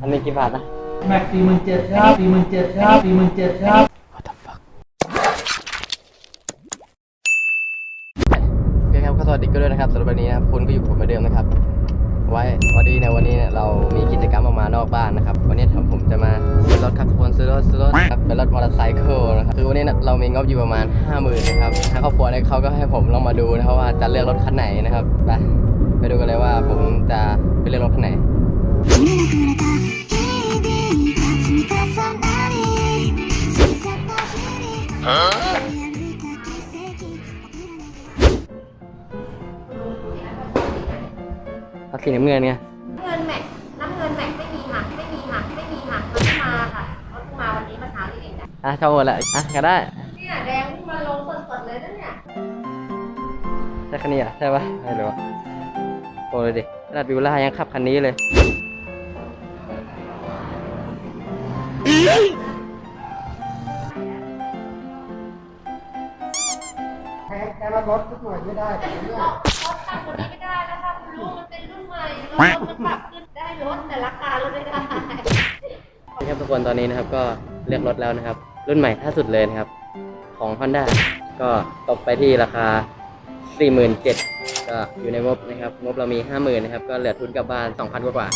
อันนี้กี่บาทนะแม็กสี่หมื่นเจ็ดครับสี่หมื่นเจ็ดครับสี่หมื่นเจ็ดครับ What the fuck โอเคครับก็สวัสดีกันด้วยนะครับสำหรับวันนี้นะครับคุณก็อยู่กับผมเหมือนเดิมนะครับ ไว้พอดีในวันนี้เนี่ยเรามีกิจกรรมออกมานอกบ้านนะครับ วันนี้ผมจะมาซื้อรถครับทุกคนซื้อรถซื้อรถครับเป็นรถมอเตอร์ไซค์นะครับคือวันนี้เรามีงบอยู่ประมาณ 5 0,000นะครับทางครอบครัวเนี่ยเขาก็ให้ผมลองมาดูนะครับว่าจะเลือกรถคันไหนนะครับไปไปดูกันเลยว่าผมจะไปเลือกรถคันไหน เอาสีน้ำเงินไงเงินแม็กน้ำเงินแม็กไม่มีหักไม่มีหักไม่มีหักเขาเพิ่งมาค่ะเขาเพิ่งมาวันนี้เมื่อเช้านี้เองจ้ะอะชอบหมดแหละอะก็ได้เนี่ยแดงเพิ่งมาลงสดๆเลยนะเนี่ยใช่คันนี้อะใช่ปะไม่รู้โอ้เลยดิขนาดวิวล่ายังขับคันนี้เลย แพ้แค่รับรถสักหน่อยไม่ได้แต่เนี่ย รถต่ำกว่านี้ไม่ได้นะคะคุณลุงมันเป็นรุ่นใหม่แล้วมันปรับขึ้นได้รถแต่ราคาเราไม่ได้ครับทุกคนตอนนี้นะครับก็เลือกรถแล้วนะครับ รุ่นใหม่ล่าสุดเลยนะครับ ของ Honda ก็ตกไปที่ราคา 47,000ก็อยู่ในงบนะครับ งบเรามี 50,000นะครับ ก็เหลือทุนกลับบ้าน 2,000 กว่ากว่า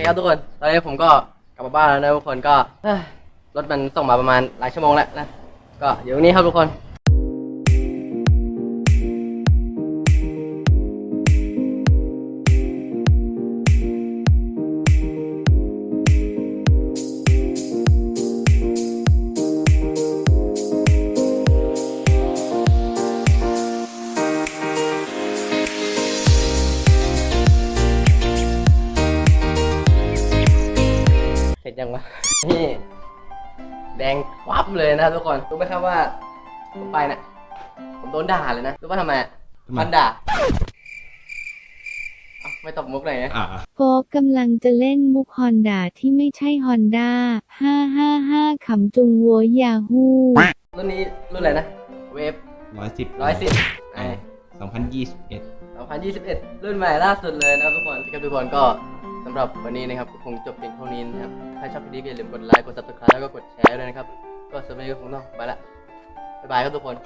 เคครับทุกคน ตอนนี้ผมก็กลับมาบ้านแล้วนะทุกคนก็เอ้ยรถมันส่งมาประมาณหลายชั่วโมงแล้วนะ ก็อยู่ตรงนี้ครับทุกคน เสร็จยังวะนี่แดงควับเลยนะครับทุกคนรู้ไหมครับว่าผมไปนะผมโดนด่าเลยนะรู้ว่าทำไมอะทำไมมันด่าเอ้าไม่ตบมุกเลยนะอ่าโฟกกำลังจะเล่นมุกฮอนดาที่ไม่ใช่ฮอนด้า555ขำจุงโวยยาฮูรุ่นนี้รุ่นอะไรนะ เวฟร้อยสิบร้อยสิบไอสองพันยี่สิบเอ็ด2021รุ่นใหม่ล่าสุดเลยนะครับทุกคนครับทุกคนก็ สำหรับวันนี้นะครับคงจบเพียงเท่านี้นะครับ ถ้าชอบคลิปนี้ก็อย่าลืมกดไลค์ กด subscribe แล้วก็กดแชร์ด้วยนะครับ ก็สำหรับวันนี้ก็คงต้องไปละ บ๊ายบายครับทุกคน